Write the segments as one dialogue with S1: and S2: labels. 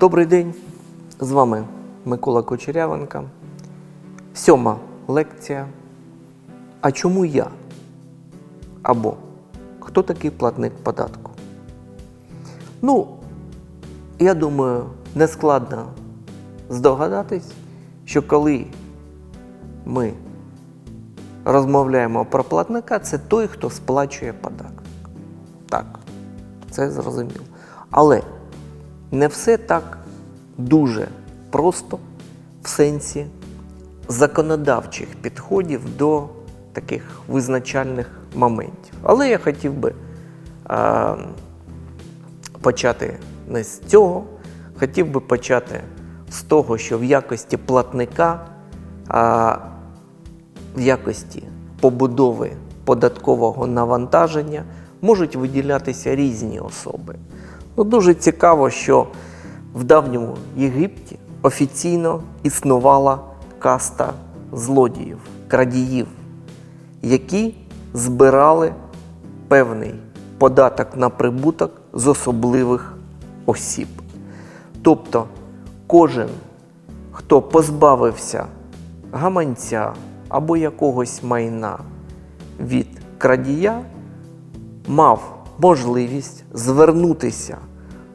S1: Добрий день, з вами Микола Кочерявенка. Сьома лекція. А чому я? Або хто такий платник податку? Ну, я думаю, нескладно здогадатись, що коли ми розмовляємо про платника, це той, хто сплачує податок. Так, це зрозуміло. Але не все так дуже просто в сенсі законодавчих підходів до таких визначальних моментів. Але я хотів би е, почати не з цього, хотів би почати з того, що в якості платника, а, в якості побудови податкового навантаження можуть виділятися різні особи. Ну, дуже цікаво, що в давньому Єгипті офіційно існувала каста злодіїв, крадіїв, які збирали певний податок на прибуток з особливих осіб. Тобто кожен, хто позбавився гаманця або якогось майна від крадія, мав можливість звернутися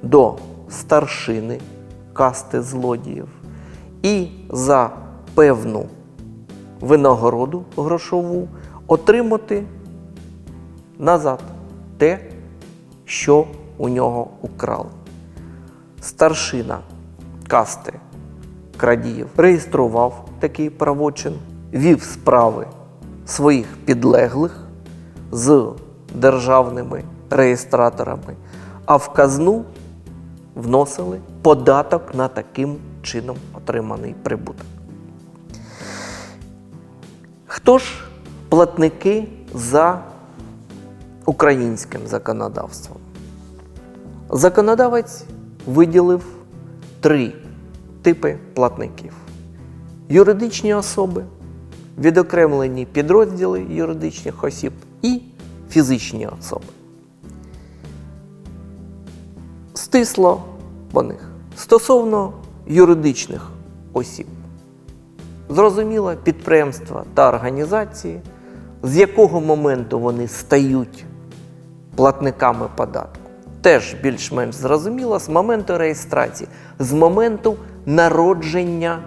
S1: до старшини касти злодіїв і за певну винагороду грошову отримати назад те, що у нього украли. Старшина касти крадіїв реєстрував такий правочин, вів справи своїх підлеглих з державними реєстраторами, а в казну вносили податок на таким чином отриманий прибуток. Хто ж платники за українським законодавством? Законодавець виділив три типи платників: юридичні особи, відокремлені підрозділи юридичних осіб і фізичні особи. Стисло по них стосовно юридичних осіб. Зрозуміло, підприємства та організації, з якого моменту вони стають платниками податку. Теж більш-менш зрозуміло з моменту реєстрації, з моменту народження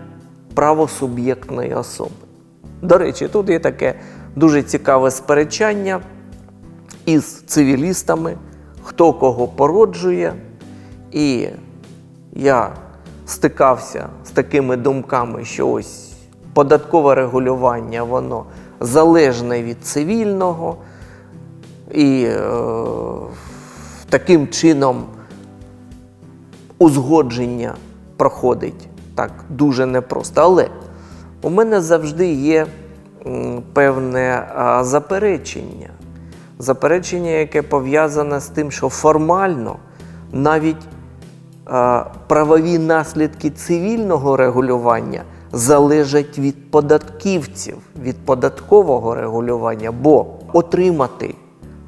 S1: правосуб'єктної особи. До речі, тут є таке дуже цікаве сперечання із цивілістами, хто кого породжує. І я стикався з такими думками, що ось податкове регулювання, воно залежне від цивільного, і е, таким чином узгодження проходить так дуже непросто. Але у мене завжди є певне заперечення. Заперечення, яке пов'язане з тим, що формально навіть правові наслідки цивільного регулювання залежать від податківців, від податкового регулювання, бо отримати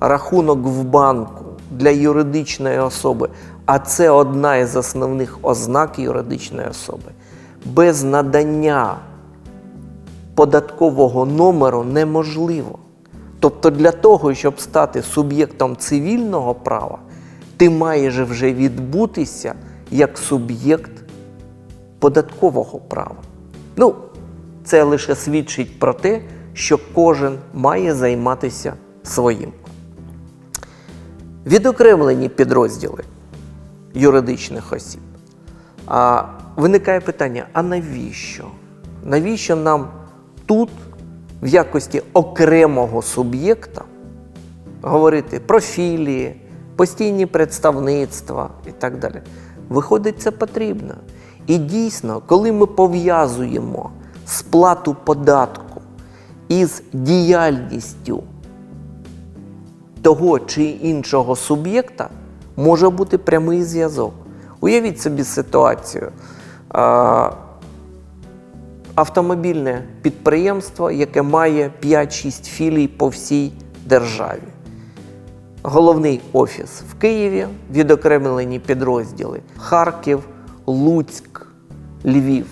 S1: рахунок в банку для юридичної особи, а це одна із основних ознак юридичної особи, без надання податкового номеру неможливо. Тобто для того, щоб стати суб'єктом цивільного права, ти маєш вже відбутися як суб'єкт податкового права. Ну, це лише свідчить про те, що кожен має займатися своїм. Відокремлені підрозділи юридичних осіб. А виникає питання: а навіщо? Навіщо нам тут, в якості окремого суб'єкта, говорити про філії, постійні представництва і так далі? Виходить, це потрібно. І дійсно, коли ми пов'язуємо сплату податку із діяльністю того чи іншого суб'єкта, може бути прямий зв'язок. Уявіть собі ситуацію. Автомобільне підприємство, яке має 5-6 філій по всій державі. Головний офіс в Києві, відокремлені підрозділи Харків, Луцьк, Львів.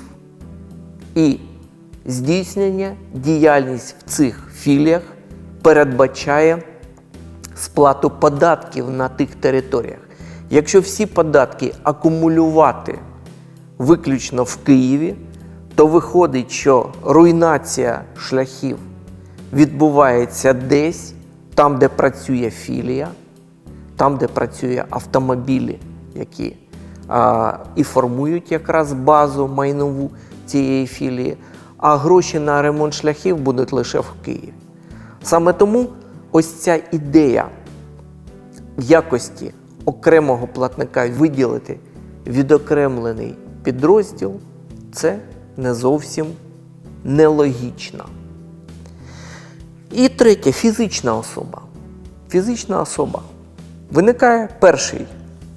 S1: І здійснення діяльність в цих філіях передбачає сплату податків на тих територіях. Якщо всі податки акумулювати виключно в Києві, то виходить, що руйнація шляхів відбувається десь там, де працює філія, там, де працює автомобілі, які а, і формують якраз базу майнову цієї філії, а гроші на ремонт шляхів будуть лише в Києві. Саме тому ось ця ідея в якості окремого платника виділити відокремлений підрозділ це не зовсім нелогічно. І третє фізична особа. Фізична особа. Виникає перший,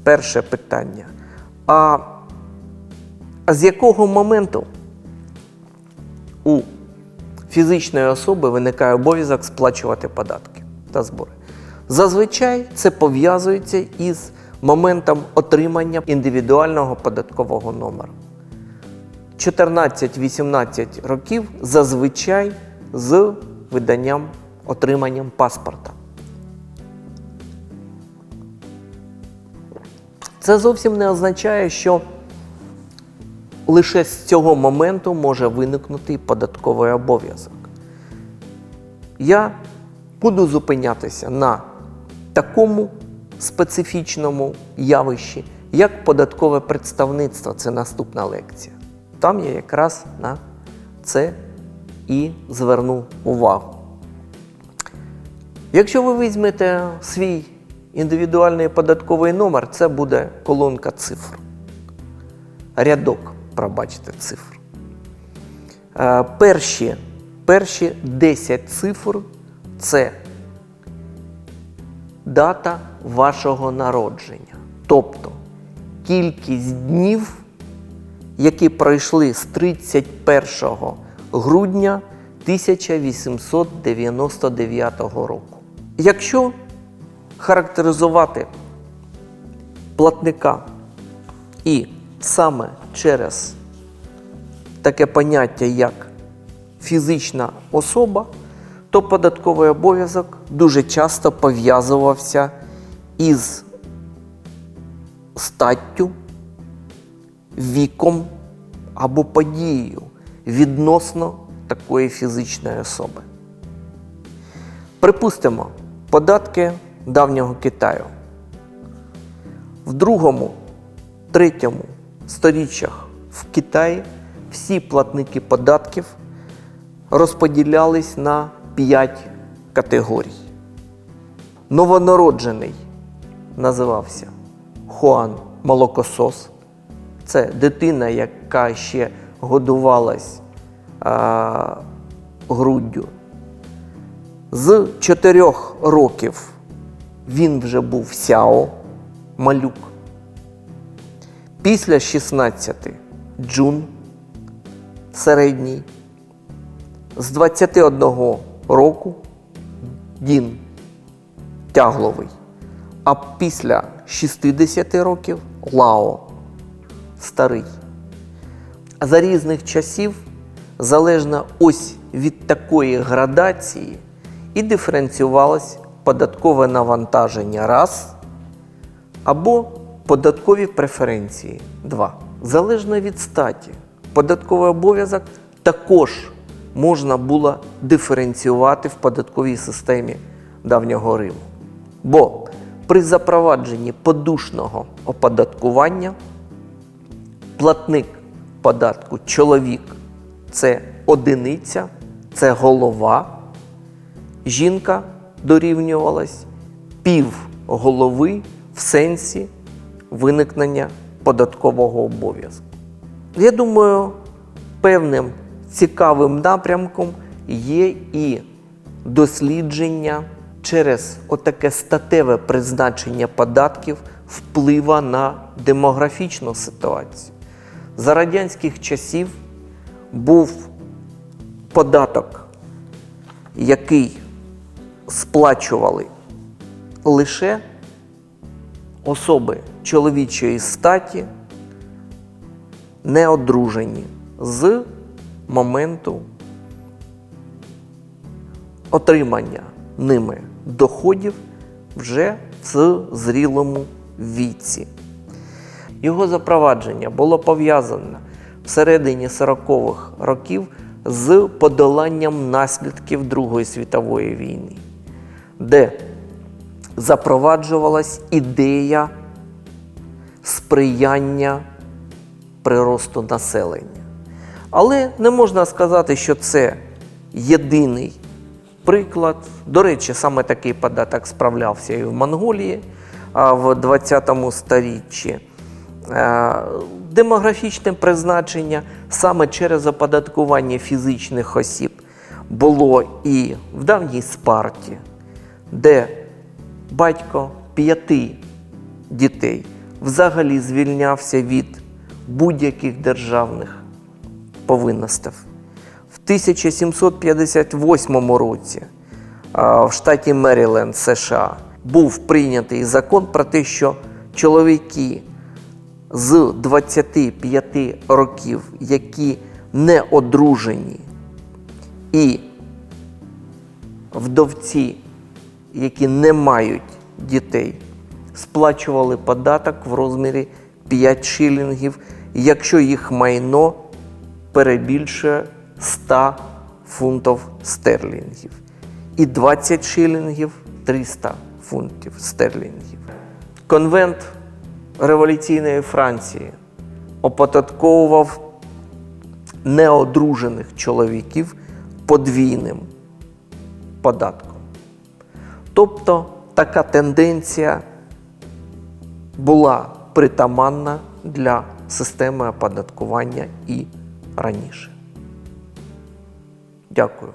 S1: перше питання. А, з якого моменту у фізичної особи виникає обов'язок сплачувати податки та збори? Зазвичай це пов'язується із моментом отримання індивідуального податкового номеру. 14-18 років зазвичай з виданням отриманням паспорта. Це зовсім не означає, що лише з цього моменту може виникнути податковий обов'язок. Я буду зупинятися на такому специфічному явищі, як податкове представництво. Це наступна лекція. Там я якраз на це і зверну увагу. Якщо ви візьмете свій індивідуальний податковий номер, це буде колонка цифр. Рядок, пробачте, цифр. Е, Перші, перші 10 цифр це дата вашого народження. Тобто кількість днів, які пройшли з 31 грудня 1899 року. Якщо характеризувати платника і саме через таке поняття, як фізична особа, то податковий обов'язок дуже часто пов'язувався із статтю, віком або подією відносно такої фізичної особи. Припустимо, податки давнього Китаю. В другому, третьому сторіччях в Китаї всі платники податків розподілялись на 5 категорій. Новонароджений називався Хуан Молокосос. Це дитина, яка ще годувалась а, груддю. З 4 років він вже був сяо, малюк. Після 16 джун середній. З 21 року Дін тягловий. А після 60 років Лао старий. За різних часів залежно ось від такої градації і диференціювалось податкове навантаження раз або податкові преференції два. Залежно від статі, податковий обов'язок також можна було диференціювати в податковій системі давнього Риму. Бо при запровадженні подушного оподаткування платник податку чоловік це одиниця, це голова. Жінка дорівнювалась пів голови в сенсі виникнення податкового обов'язку. Я думаю, певним цікавим напрямком є і дослідження через отаке статеве призначення податків вплива на демографічну ситуацію. За радянських часів був податок, який сплачували лише особи чоловічої статі не одружені з моменту отримання ними доходів вже в зрілому віці. Його запровадження було пов'язане всередині 40-х років з подоланням наслідків Другої світової війни, де запроваджувалась ідея сприяння приросту населення. Але не можна сказати, що це єдиний приклад. До речі, саме такий податок справлявся і в Монголії а в 20 сторіччі. Е, Демографічне призначення саме через оподаткування фізичних осіб було і в давній Спарті, де батько п'яти дітей взагалі звільнявся від будь-яких державних повинностей. В 1758 році в штаті Меріленд, США, був прийнятий закон про те, що чоловіки з 25 років, які не одружені, і вдовці, які не мають дітей, сплачували податок в розмірі 5 шилінгів, якщо їх майно перебільшує 100 фунтів стерлінгів. І 20 шилінгів 300 фунтів стерлінгів. Конвент революційної Франції оподатковував неодружених чоловіків подвійним податком. Тобто така тенденція була притаманна для системи оподаткування і раніше. Дякую.